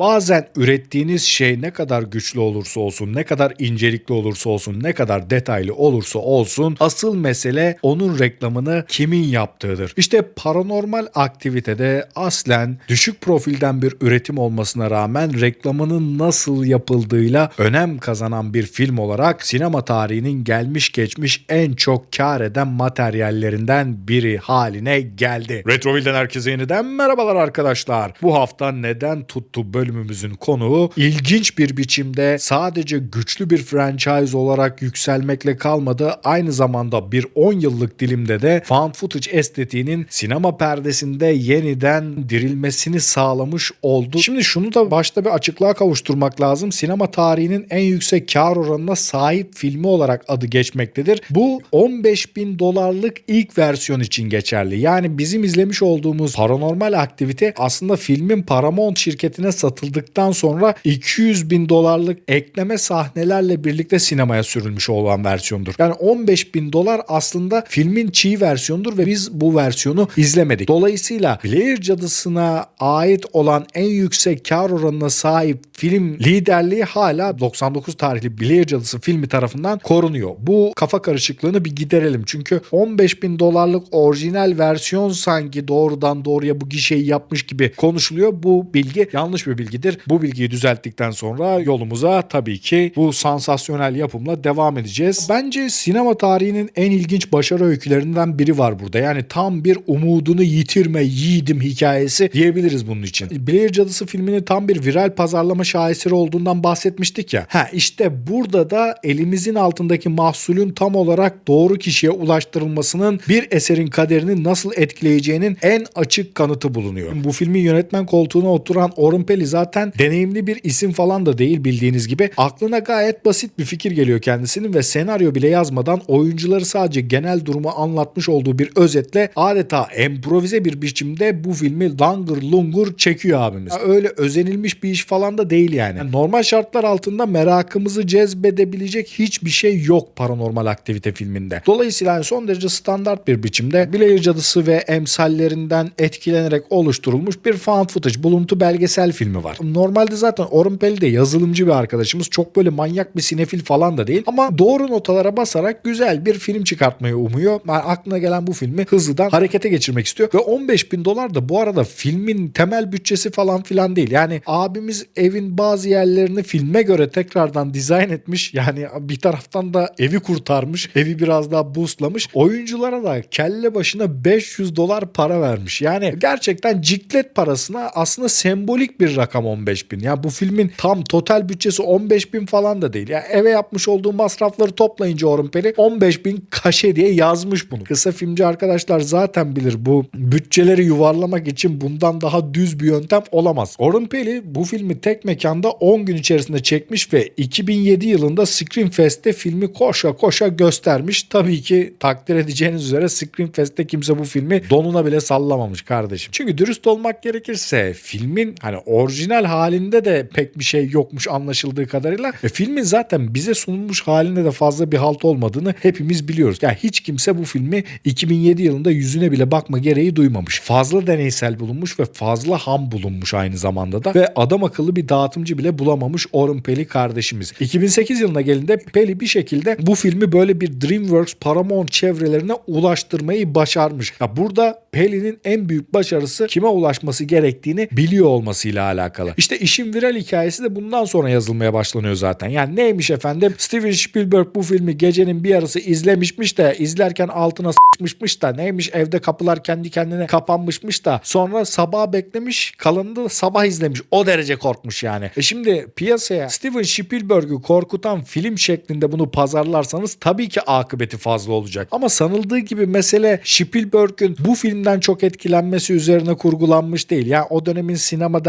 Bazen ürettiğiniz şey ne kadar güçlü olursa olsun, ne kadar incelikli olursa olsun, ne kadar detaylı olursa olsun asıl mesele onun reklamını kimin yaptığıdır. İşte paranormal aktivitede aslen düşük profilden bir üretim olmasına rağmen reklamının nasıl yapıldığıyla önem kazanan bir film olarak sinema tarihinin gelmiş geçmiş en çok kar eden materyallerinden biri haline geldi. Retroville'den herkese yeniden merhabalar arkadaşlar. Bu hafta neden tuttu bölümümüzün konuğu ilginç bir biçimde sadece güçlü bir franchise olarak yükselmekle kalmadı. Aynı zamanda bir 10 yıllık dilimde de found footage estetiğinin sinema perdesinde yeniden dirilmesini sağlamış oldu. Şimdi şunu da başta bir açıklığa kavuşturmak lazım. Sinema tarihinin en yüksek kar oranına sahip filmi olarak adı geçmektedir. Bu 15 bin dolarlık ilk versiyon için geçerli. Yani bizim izlemiş olduğumuz paranormal aktivite aslında filmin Paramount şirketine satıldıktan sonra 200 bin dolarlık ekleme sahnelerle birlikte sinemaya sürülmüş olan versiyondur. Yani 15 bin dolar aslında filmin çiğ versiyonudur ve biz bu versiyonu izlemedik. Dolayısıyla Blair Cadısı'na ait olan en yüksek kar oranına sahip film liderliği hala 99 tarihli Blair Cadısı filmi tarafından korunuyor. Bu kafa karışıklığını bir giderelim. Çünkü 15 bin dolarlık orijinal versiyon sanki doğrudan doğruya bu gişeyi yapmış gibi konuşuluyor. Bu bilgi yanlış bir bilgidir. Bu bilgiyi düzelttikten sonra yolumuza tabii ki bu sansasyonel yapımla devam edeceğiz. Bence sinema tarihinin en ilginç başarı öykülerinden biri var burada. Yani tam bir umudunu yitirme yiğidim hikayesi diyebiliriz bunun için. Blair Cadısı filminin tam bir viral pazarlama şaheseri olduğundan bahsetmiştik ya. Ha işte burada da elimizin altındaki mahsulün tam olarak doğru kişiye ulaştırılmasının bir eserin kaderini nasıl etkileyeceğinin en açık kanıtı bulunuyor. Bu filmin yönetmen koltuğuna oturan Orhan Peli zaten deneyimli bir isim falan da değil bildiğiniz gibi. Aklına gayet basit bir fikir geliyor kendisinin ve senaryo bile yazmadan oyuncuları sadece genel durumu anlatmış olduğu bir özetle adeta improvize bir biçimde bu filmi langır lungur çekiyor abimiz. Ya öyle özenilmiş bir iş falan da değil yani. Normal şartlar altında merakımızı cezbedebilecek hiçbir şey yok paranormal aktivite filminde. Dolayısıyla yani son derece standart bir biçimde Blair Cadısı ve emsallerinden etkilenerek oluşturulmuş bir found footage buluntu belgesel filmi var. Normalde zaten Orhan Peli de yazılımcı bir arkadaşımız. Çok böyle manyak bir sinefil falan da değil. Ama doğru notalara basarak güzel bir film çıkartmayı umuyor. Yani aklına gelen bu filmi hızlıdan harekete geçirmek istiyor. Ve 15 bin dolar da bu arada filmin temel bütçesi falan filan değil. Yani abimiz evin bazı yerlerini filme göre tekrardan dizayn etmiş. Yani bir taraftan da evi kurtarmış. Evi biraz daha boostlamış. Oyunculara da kelle başına 500 dolar para vermiş. Yani gerçekten ciklet parasına aslında sembolik bir rakam 15 bin. Ya bu filmin tam total bütçesi 15 bin falan da değil. Yani eve yapmış olduğu masrafları toplayınca Orhun Peli 15 bin kaşe diye yazmış bunu. Kısa filmci arkadaşlar zaten bilir bu bütçeleri yuvarlamak için bundan daha düz bir yöntem olamaz. Orhun Peli bu filmi tek mekanda 10 gün içerisinde çekmiş ve 2007 yılında Screen Fest'te filmi koşa koşa göstermiş. Tabii ki takdir edeceğiniz üzere Screen Fest'te kimse bu filmi donuna bile sallamamış kardeşim. Çünkü dürüst olmak gerekirse filmin hani orijinal halinde de pek bir şey yokmuş anlaşıldığı kadarıyla. E, filmin zaten bize sunulmuş halinde de fazla bir halt olmadığını hepimiz biliyoruz. Yani hiç kimse bu filmi 2007 yılında yüzüne bile bakma gereği duymamış. Fazla deneysel bulunmuş ve fazla ham bulunmuş aynı zamanda da ve adam akıllı bir dağıtımcı bile bulamamış Orhun Peli kardeşimiz. 2008 yılına geldiğinde Peli bir şekilde bu filmi böyle bir DreamWorks Paramount çevrelerine ulaştırmayı başarmış. Ya burada Peli'nin en büyük başarısı kime ulaşması gerektiğini biliyor olmasıyla alakalı. İşte işin viral hikayesi de bundan sonra yazılmaya başlanıyor zaten. Yani neymiş efendim? Steven Spielberg bu filmi gecenin bir yarısı izlemişmiş de izlerken altına s**mışmış da neymiş evde kapılar kendi kendine kapanmışmış da sonra sabah beklemiş kalanını da sabah izlemiş. O derece korkmuş yani. E şimdi piyasaya Steven Spielberg'ü korkutan film şeklinde bunu pazarlarsanız tabii ki akıbeti fazla olacak. Ama sanıldığı gibi mesele Spielberg'ün bu filmden çok etkilenmesi üzerine kurgulanmış değil. Yani o dönemin sinema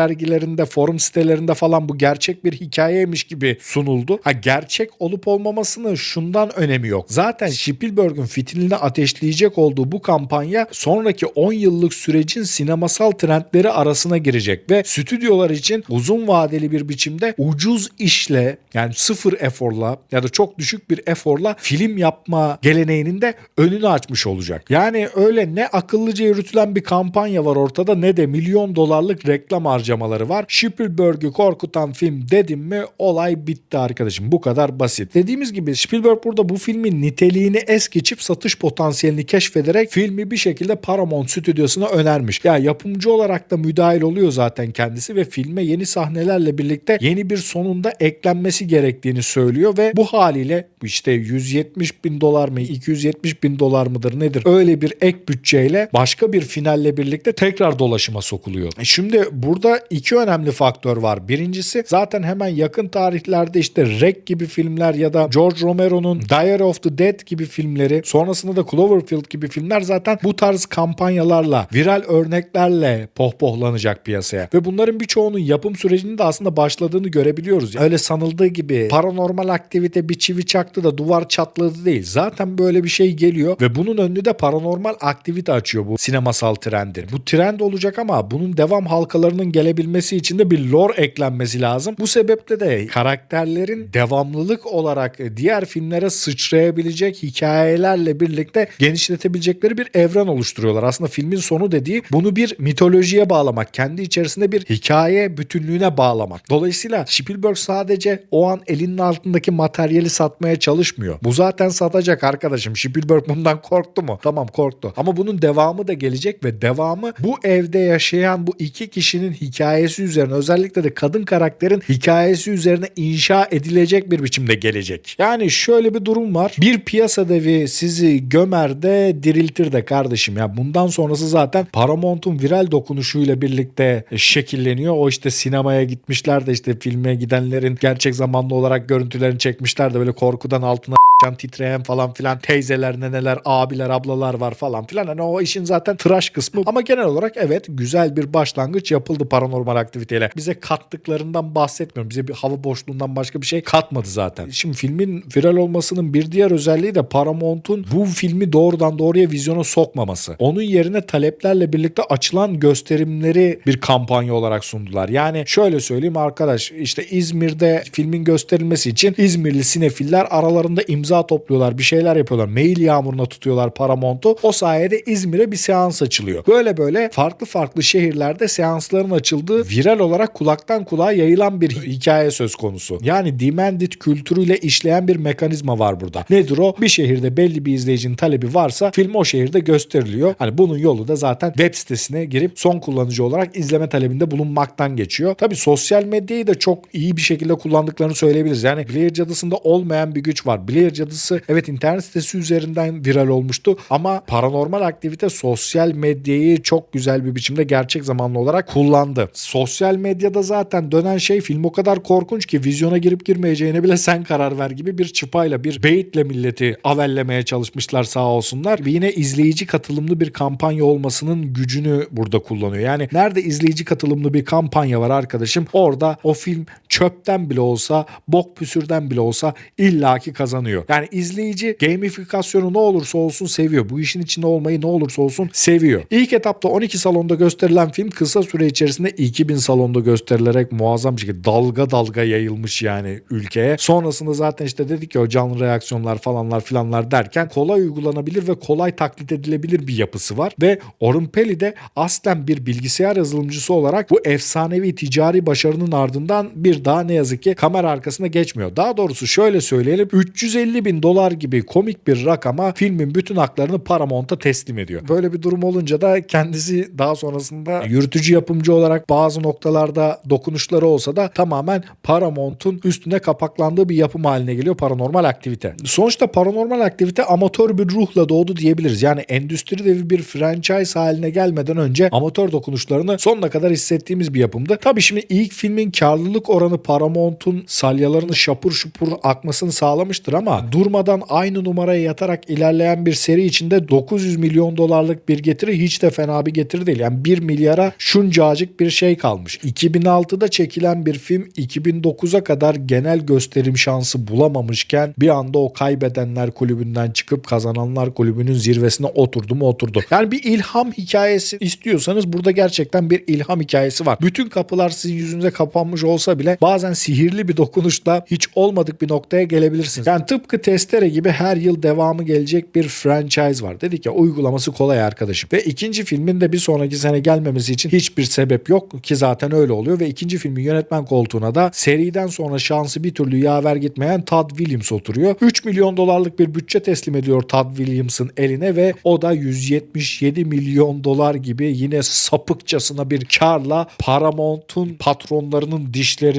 dergilerinde, forum sitelerinde falan bu gerçek bir hikayeymiş gibi sunuldu. Ha gerçek olup olmamasının şundan önemi yok. Zaten Spielberg'ün fitilini ateşleyecek olduğu bu kampanya sonraki 10 yıllık sürecin sinemasal trendleri arasına girecek ve stüdyolar için uzun vadeli bir biçimde ucuz işle yani sıfır eforla ya da çok düşük bir eforla film yapma geleneğinin de önünü açmış olacak. Yani öyle ne akıllıca yürütülen bir kampanya var ortada ne de milyon dolarlık reklam harcamaları var. Var. Spielberg'ü korkutan film dedim mi olay bitti arkadaşım. Bu kadar basit. Dediğimiz gibi Spielberg burada bu filmin niteliğini es geçip satış potansiyelini keşfederek filmi bir şekilde Paramount stüdyosuna önermiş. Ya yapımcı olarak da müdahil oluyor zaten kendisi ve filme yeni sahnelerle birlikte yeni bir sonunda eklenmesi gerektiğini söylüyor ve bu haliyle işte 170 bin dolar mı 270 bin dolar mıdır nedir öyle bir ek bütçeyle başka bir finalle birlikte tekrar dolaşıma sokuluyor. E Şimdi burada iki önemli faktör var. Birincisi zaten hemen yakın tarihlerde işte Rec gibi filmler ya da George Romero'nun Diary of the Dead gibi filmleri sonrasında da Cloverfield gibi filmler zaten bu tarz kampanyalarla viral örneklerle pohpohlanacak piyasaya. Ve bunların birçoğunun yapım sürecinin de aslında başladığını görebiliyoruz. Öyle sanıldığı gibi paranormal aktivite bir çivi çaktı da duvar çatladı değil. Zaten böyle bir şey geliyor ve bunun önünü de paranormal aktivite açıyor bu sinemasal trendin. Bu trend olacak ama bunun devam halkalarının gelebilmesi için de bir lore eklenmesi lazım. Bu sebeple de karakterlerin devamlılık olarak diğer filmlere sıçrayabilecek hikayelerle birlikte genişletebilecekleri bir evren oluşturuyorlar. Aslında filmin sonu dediği bunu bir mitolojiye bağlamak, kendi içerisinde bir hikaye bütünlüğüne bağlamak. Dolayısıyla Spielberg sadece o an elinin altındaki materyali satmaya çalışmıyor. Bu zaten satacak arkadaşım. Spielberg bundan korktu mu? Tamam korktu. Ama bunun devamı da gelecek ve devamı bu evde yaşayan bu iki kişinin hikayesi üzerine özellikle de kadın karakterin hikayesi üzerine inşa edilecek bir biçimde gelecek. Yani şöyle bir durum var. Bir piyasa devi sizi gömer de diriltir de kardeşim ya. Bundan sonrası zaten Paramount'un viral dokunuşuyla birlikte şekilleniyor. O işte sinemaya gitmişler de işte filme gidenlerin gerçek zamanlı olarak görüntülerini çekmişler de böyle korkudan altına can titreyen falan filan teyzeler, neneler, abiler, ablalar var falan filan. Hani o işin zaten tıraş kısmı. Ama genel olarak evet güzel bir başlangıç yapıldı paranormal aktiviteyle. Bize kattıklarından bahsetmiyorum. Bize bir hava boşluğundan başka bir şey katmadı zaten. Şimdi filmin viral olmasının bir diğer özelliği de Paramount'un bu filmi doğrudan doğruya vizyona sokmaması. Onun yerine taleplerle birlikte açılan gösterimleri bir kampanya olarak sundular. Yani şöyle söyleyeyim arkadaş işte İzmir'de filmin gösterilmesi için İzmirli sinefiller aralarında imza topluyorlar. Bir şeyler yapıyorlar. Mail yağmuruna tutuyorlar Paramount'u. O sayede İzmir'e bir seans açılıyor. Böyle böyle farklı farklı şehirlerde seansların açıldığı viral olarak kulaktan kulağa yayılan bir hikaye söz konusu. Yani demanded kültürüyle işleyen bir mekanizma var burada. Nedir o? Bir şehirde belli bir izleyicinin talebi varsa film o şehirde gösteriliyor. Hani bunun yolu da zaten web sitesine girip son kullanıcı olarak izleme talebinde bulunmaktan geçiyor. Tabi sosyal medyayı da çok iyi bir şekilde kullandıklarını söyleyebiliriz. Yani Blair Cadısı'nda olmayan bir güç var. Blair Cadısı evet internet sitesi üzerinden viral olmuştu ama paranormal aktivite sosyal medyayı çok güzel bir biçimde gerçek zamanlı olarak kullandı. Sosyal medyada zaten dönen şey film o kadar korkunç ki vizyona girip girmeyeceğine bile sen karar ver gibi bir çıpayla bir beyitle milleti avellemeye çalışmışlar sağ olsunlar. Ve yine izleyici katılımlı bir kampanya olmasının gücünü burada kullanıyor. Yani nerede izleyici katılımlı bir kampanya var arkadaşım orada o film çöpten bile olsa bok püsürden bile olsa illaki kazanıyor. Yani izleyici gamifikasyonu ne olursa olsun seviyor. Bu işin içinde olmayı ne olursa olsun seviyor. İlk etapta 12 salonda gösterilen film kısa süre içerisinde 2000 salonda gösterilerek muazzam bir şekilde dalga dalga yayılmış yani ülkeye. Sonrasında zaten işte dedik ya o canlı reaksiyonlar falanlar filanlar derken kolay uygulanabilir ve kolay taklit edilebilir bir yapısı var. Ve Orun Peli de aslen bir bilgisayar yazılımcısı olarak bu efsanevi ticari başarının ardından bir daha ne yazık ki kamera arkasına geçmiyor. Daha doğrusu şöyle söyleyelim 350 bin dolar gibi komik bir rakama filmin bütün haklarını Paramount'a teslim ediyor. Böyle bir durum olunca da kendisi daha sonrasında yürütücü yapımcı olarak bazı noktalarda dokunuşları olsa da tamamen Paramount'un üstüne kapaklandığı bir yapım haline geliyor paranormal aktivite. Sonuçta paranormal aktivite amatör bir ruhla doğdu diyebiliriz. Yani endüstri devi bir franchise haline gelmeden önce amatör dokunuşlarını sonuna kadar hissettiğimiz bir yapımdı. Tabii şimdi ilk filmin karlılık oranı Paramount'un salyalarını şapur şupur akmasını sağlamıştır ama durmadan aynı numaraya yatarak ilerleyen bir seri içinde 900 milyon dolarlık bir getiri hiç de fena bir getiri değil. Yani 1 milyara şuncacık bir şey kalmış. 2006'da çekilen bir film 2009'a kadar genel gösterim şansı bulamamışken bir anda o kaybedenler kulübünden çıkıp kazananlar kulübünün zirvesine oturdu mu oturdu. Yani bir ilham hikayesi istiyorsanız burada gerçekten bir ilham hikayesi var. Bütün kapılar sizin yüzünüze kapanmış olsa bile bazen sihirli bir dokunuşla hiç olmadık bir noktaya gelebilirsiniz. Yani tıpkı testere gibi her yıl devamı gelecek bir franchise var. Dedik ya uygulaması kolay arkadaşım. Ve ikinci filmin de bir sonraki sene gelmemesi için hiçbir sebep yok ki zaten öyle oluyor ve ikinci filmin yönetmen koltuğuna da seriden sonra şansı bir türlü yaver gitmeyen Todd Williams oturuyor. 3 milyon dolarlık bir bütçe teslim ediyor Todd Williams'ın eline ve o da 177 milyon dolar gibi yine sapıkçasına bir karla Paramount'un patronlarının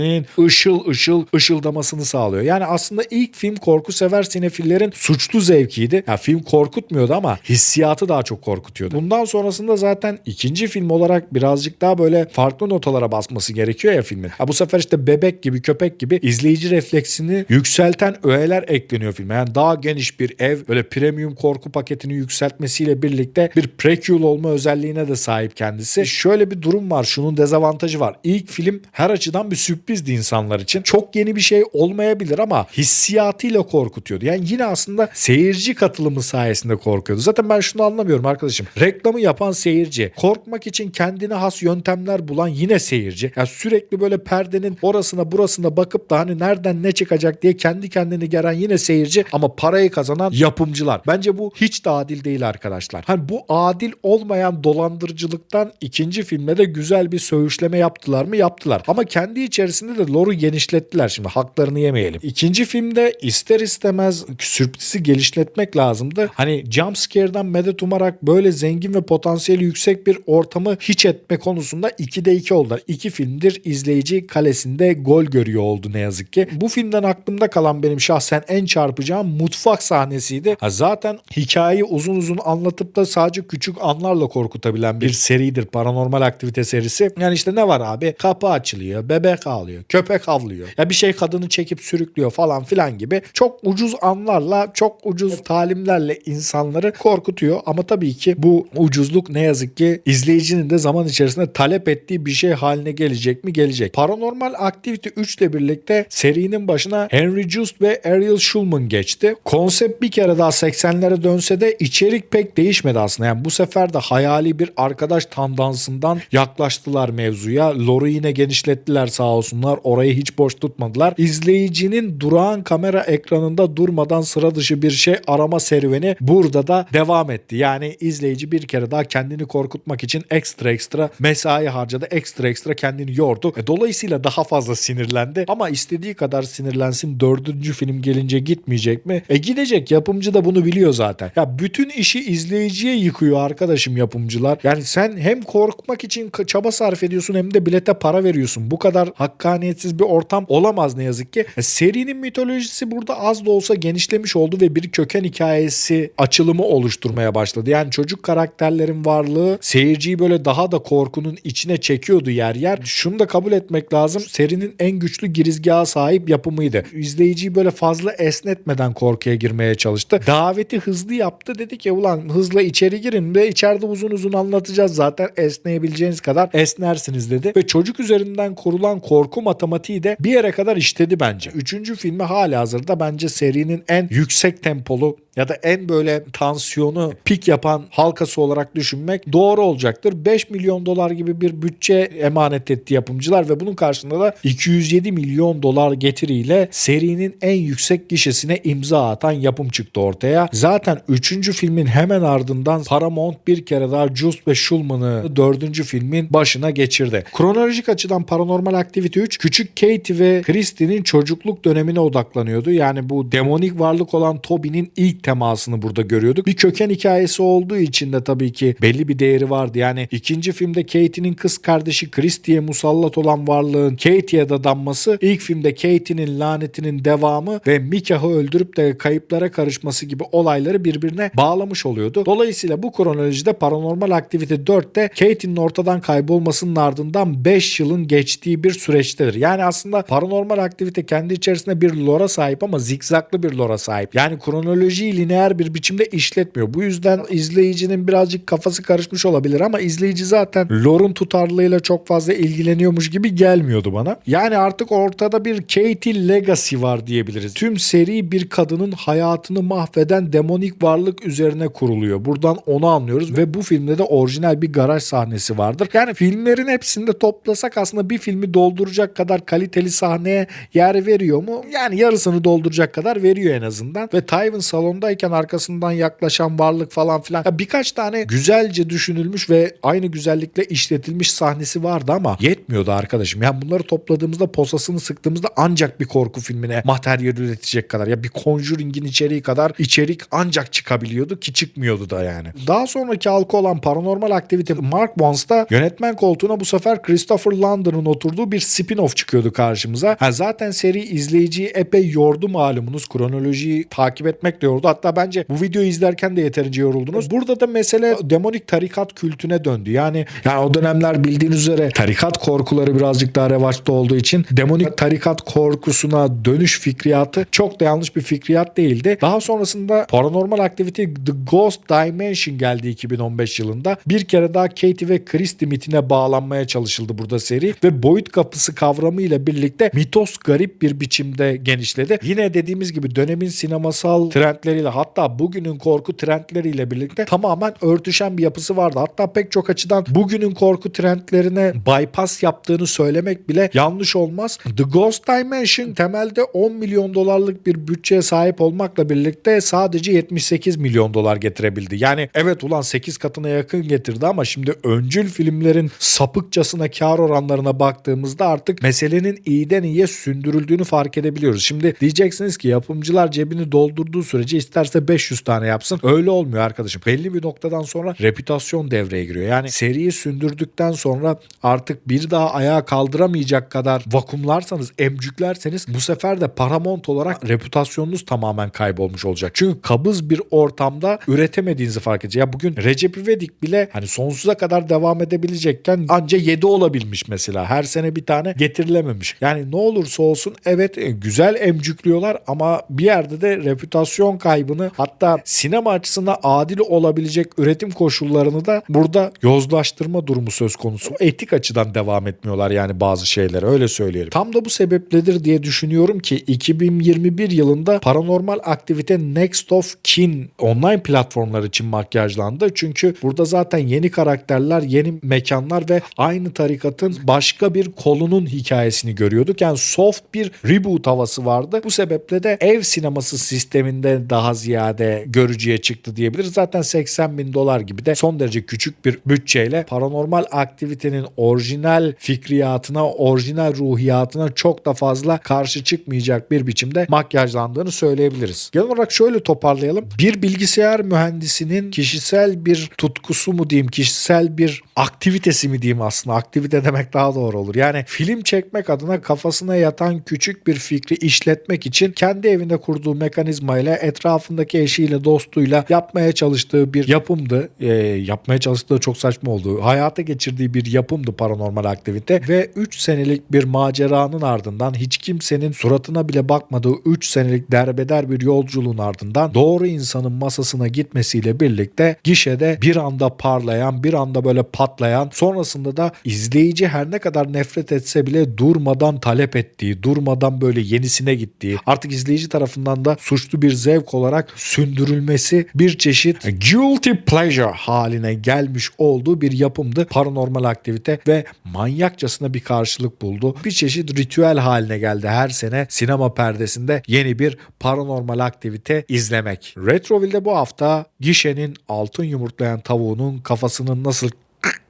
dişlerinin ışıl ışıl ışıldamasını sağlıyor. Yani aslında ilk film korku sever sinefillerin suçlu zevkiydi. Ya film korkutmuyordu ama hissiyatı daha çok korkutuyordu. Bundan sonrasında zaten ikinci film olarak birazcık daha böyle farklı notalara basması gerekiyor ya filmin. Ha bu sefer işte bebek gibi köpek gibi izleyici refleksini yükselten öğeler ekleniyor filme. Yani daha geniş bir ev böyle premium korku paketini yükseltmesiyle birlikte bir prequel olma özelliğine de sahip kendisi. Şöyle bir durum var. Şunun dezavantajı var. İlk film her açıdan bir sürprizdi insanlar için. Çok yeni bir şey olmayabilir ama hissiyatıyla korkutuyordu. Yani yine aslında seyirci katılımı sayesinde korkuyordu. Zaten ben şunu anlamıyorum arkadaşım. Reklamı yapan seyirci, korkmak için kendine has yöntemler bulan yine seyirci. Yani sürekli böyle perdenin orasına burasına bakıp da hani nereden ne çıkacak diye kendi kendini geren yine seyirci ama parayı kazanan yapımcılar. Bence bu hiç de adil değil arkadaşlar. Hani bu adil olmayan dolandırıcılıktan ikinci filmde de güzel bir söğüşleme yaptılar mı? Yaptılar. Ama kendi içerisinde de lore'u genişlettiler şimdi haklarını yemeyelim. İkinci filmde ister istemez sürprizi genişletmek lazımdı. Hani jump scare'dan medet umarak böyle zengin ve potansiyeli yüksek bir ortamı hiç etme konusunda 2'de 2 oldular. İki filmdir izleyici kalesinde gol görüyor oldu ne yazık ki. Bu filmden aklımda kalan benim şahsen en çarpıcağım mutfak sahnesiydi. Ha, zaten hikayeyi uzun uzun anlatıp da sadece küçük anlarla korkutabilen bir seridir paranormal aktivite serisi. Yani işte ne var abi? Kapı açılıyor, bebek ağlıyor, köpek havlıyor. Ya bir şey kadını çekip sürüklüyor falan filan gibi çok ucuz anlarla, çok ucuz talimlerle insanları korkutuyor. Ama tabii ki bu ucuzluk ne yazık ki izleyicinin de zaman içerisinde talep ettiği bir şey haline gelecek mi? Gelecek. Paranormal Activity 3 ile birlikte serinin başına Henry Just ve Ariel Schulman geçti. Konsept bir kere daha 80'lere dönse de içerik pek değişmedi aslında. Yani bu sefer de hayali bir arkadaş tandansından yaklaştılar mevzuya. Lore'u yine genişlettiler sağ olsunlar. Orayı hiç boş tutmadılar. İzleyicinin durağan kamera ekranında durmadan sıra dışı bir şey arama serüveni burada da devam etti. Yani izleyici bir kere daha kendini korkutmak için ekstra ekstra mesai harcadı. Ekstra ekstra kendini yordu. E, dolayısıyla daha fazla sinirlendi. Ama istediği kadar sinirlensin. Dördüncü film gelince gitmeyecek mi? E gidecek. Yapımcı da bunu biliyor zaten. Ya bütün işi izleyiciye yıkıyor arkadaşım yapımcılar. Yani sen hem korkmak için çaba sarf ediyorsun hem de bilete para veriyorsun. Bu kadar hakkaniyetsiz bir ortam olamaz ne yazık ki. E, serinin mitolojisi burada az da olsa genişlemiş oldu ve bir köken hikayesi açılımı oluşturmaya başladı. Yani çocuk karakterlerin varlığı seyirciyi böyle daha da korkunun içine çekiyordu yer yer. Şunu da kabul etmek lazım. Serinin en güçlü girizgaha sahip yapımıydı. İzleyiciyi böyle fazla esnetmeden korkuya girmeye çalıştı. Daveti hızlı yaptı. Dedi ki ulan hızla içeri girin ve içeride uzun uzun anlatacağız zaten esneyebileceğiniz kadar esnersiniz dedi. Ve çocuk üzerinden kurulan korku matematiği de bir yere kadar işledi bence. Üçüncü filmi hala hazırda bence serinin en yüksek tempolu ya da en böyle tansiyonu pik yapan halkası olarak düşünmek doğru olacaktır. 5 milyon dolar gibi bir bütçe emanet etti yapımcılar ve bunun karşılığında da 207 milyon dolar getiriyle serinin en yüksek gişesine imza atan yapım çıktı ortaya. Zaten 3. filmin hemen ardından Paramount bir kere daha Just ve Schulman'ı 4. filmin başına geçirdi. Kronolojik açıdan Paranormal Activity 3 küçük Katie ve Christie'nin çocukluk dönemine odaklanıyordu. Yani bu demonik varlık olan Toby'nin ilk temasını burada görüyorduk. Bir köken hikayesi olduğu için de tabii ki belli bir değeri vardı. Yani ikinci filmde Katie'nin kız kardeşi Christie'ye musallat olan varlığın Katie'ye dadanması, ilk filmde Katie'nin lanetinin devamı ve Mikah'ı öldürüp de kayıplara karışması gibi olayları birbirine bağlamış oluyordu. Dolayısıyla bu kronolojide Paranormal Activity 4'te Katie'nin ortadan kaybolmasının ardından 5 yılın geçtiği bir süreçtedir. Yani aslında Paranormal Activity kendi içerisinde bir lora sahip ama zikzaklı bir lora sahip. Yani kronolojiyi izleyiciyi lineer bir biçimde işletmiyor. Bu yüzden izleyicinin birazcık kafası karışmış olabilir ama izleyici zaten lore'un tutarlılığıyla çok fazla ilgileniyormuş gibi gelmiyordu bana. Yani artık ortada bir Katie Legacy var diyebiliriz. Tüm seri bir kadının hayatını mahveden demonik varlık üzerine kuruluyor. Buradan onu anlıyoruz ve bu filmde de orijinal bir garaj sahnesi vardır. Yani filmlerin hepsinde toplasak aslında bir filmi dolduracak kadar kaliteli sahneye yer veriyor mu? Yani yarısını dolduracak kadar veriyor en azından. Ve Tywin salondayken arkasından yaklaşan varlık falan filan. Ya birkaç tane güzelce düşünülmüş ve aynı güzellikle işletilmiş sahnesi vardı ama yetmiyordu arkadaşım. Yani bunları topladığımızda posasını sıktığımızda ancak bir korku filmine materyal üretecek kadar ya bir Conjuring'in içeriği kadar içerik ancak çıkabiliyordu ki çıkmıyordu da yani. Daha sonraki halka olan Paranormal Activity Mark Once'da yönetmen koltuğuna bu sefer Christopher Landon'ın oturduğu bir spin-off çıkıyordu karşımıza. Ha, zaten seri izleyiciyi epey yordu malumunuz. Kronolojiyi takip etmek de yordu. Hatta bence bu videoyu izlerken de yeterince yoruldunuz. Burada da mesele demonik tarikat kültüne döndü. Yani yani o dönemler bildiğiniz üzere tarikat korkuları birazcık daha revaçta olduğu için demonik tarikat korkusuna dönüş fikriyatı çok da yanlış bir fikriyat değildi. Daha sonrasında Paranormal Activity The Ghost Dimension geldi 2015 yılında. Bir kere daha Katie ve Christie mitine bağlanmaya çalışıldı burada seri ve boyut kapısı kavramı ile birlikte mitos garip bir biçimde genişledi. Yine dediğimiz gibi dönemin sinemasal trendleriyle hatta bugünün korku trendleriyle birlikte tamamen örtüşen bir yapısı vardı. Hatta pek çok açıdan bugünün korku trendlerine bypass yaptığını söylemek bile yanlış olmaz. The Ghost Dimension temelde 10 milyon dolarlık bir bütçeye sahip olmakla birlikte sadece 78 milyon dolar getirebildi. Yani evet ulan 8 katına yakın getirdi ama şimdi öncül filmlerin sapıkçasına kar oranlarına baktığımızda artık meselenin iyiden iyiye sündürüldüğünü fark edebiliyoruz. Şimdi diyeceksiniz ki yapımcılar cebini doldurduğu sürece isterse 500 tane yapsın. Öyle olmuyor arkadaşım. Belli bir noktadan sonra reputasyon devreye giriyor. Yani seriyi sündürdükten sonra artık bir daha ayağa kaldıramayacak kadar vakumlarsanız, emcüklerseniz bu sefer de Paramount olarak reputasyonunuz tamamen kaybolmuş olacak. Çünkü kabız bir ortamda üretemediğinizi fark edecek. Ya bugün Recep İvedik bile hani sonsuza kadar devam edebilecekken anca 7 olabilmiş mesela. Her sene bir tane getirilememiş. Yani ne olursa olsun evet e, güzel emcüklüyorlar ama bir yerde de reputasyon kaybını hatta sinema açısından adil olabilecek üretim koşullarını da burada yozlaştırma durumu söz konusu. Etik açıdan devam etmiyorlar yani bazı şeyler öyle söyleyelim. Tam da bu sebepledir diye düşünüyorum ki 2021 yılında Paranormal Aktivite Next of Kin online platformlar için makyajlandı. Çünkü burada zaten yeni karakterler, yeni mekanlar ve aynı tarikatın başka bir kolunun hikayesini görüyorduk. Yani soft bir reboot havası vardı. Bu sebeple de ev sineması sisteminde daha ziyade görücüye çıktı diyebiliriz. Zaten 80 bin dolar gibi de son derece küçük bir bütçeyle paranormal aktivitenin orijinal fikriyatına, orijinal ruhiyatına çok da fazla karşı çıkmayacak bir biçimde makyajlandığını söyleyebiliriz. Genel olarak şöyle toparlayalım. Bir bilgisayar mühendisinin kişisel bir tutkusu mu diyeyim, kişisel bir aktivitesi mi diyeyim aslında. Aktivite demek daha doğru olur. Yani film çekmek adına kafasına yatan küçük bir fikri işletmek için kendi evinde kurduğu mekanizmayla etrafındaki eşiyle dostuyla yapmaya çalıştığı bir yapımdı. Ee, yapmaya çalıştığı çok saçma oldu. Hayata geçirdiği bir yapımdı paranormal aktivite ve 3 senelik bir maceranın ardından hiç kimsenin suratına bile bakmadığı 3 senelik derbeder bir yolculuğun ardından doğru insanın masasına gitmesiyle birlikte gişede bir anda parlayan, bir anda böyle patlayan, sonrasında da izleyici her ne kadar nefret etse bile durmadan talep ettiği, durmadan böyle yenisine gittiği, artık izleyici tarafından da suçlu bir zevk olarak sündürülmesi bir çeşit guilty pleasure haline gelmiş olduğu bir yapımdı. Paranormal aktivite ve manyakçasına bir karşılık buldu. Bir çeşit ritüel haline geldi her sene sinema perdesinde yeni bir paranormal aktivite izlemek. Retroville'de bu hafta gişenin altın yumurtlayan tavuğunun kafasının nasıl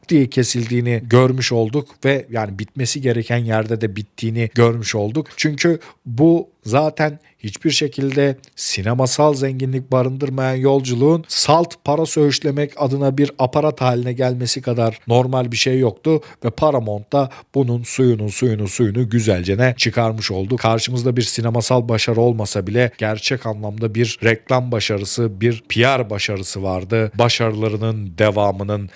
diye kesildiğini görmüş olduk ve yani bitmesi gereken yerde de bittiğini görmüş olduk. Çünkü bu zaten hiçbir şekilde sinemasal zenginlik barındırmayan yolculuğun salt para söğüşlemek adına bir aparat haline gelmesi kadar normal bir şey yoktu ve Paramount da bunun suyunu suyunu suyunu güzelce çıkarmış oldu. Karşımızda bir sinemasal başarı olmasa bile gerçek anlamda bir reklam başarısı, bir PR başarısı vardı. Başarılarının devamının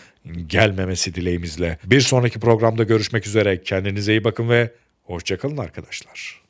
gelmemesi dileğimizle. Bir sonraki programda görüşmek üzere. Kendinize iyi bakın ve hoşçakalın arkadaşlar.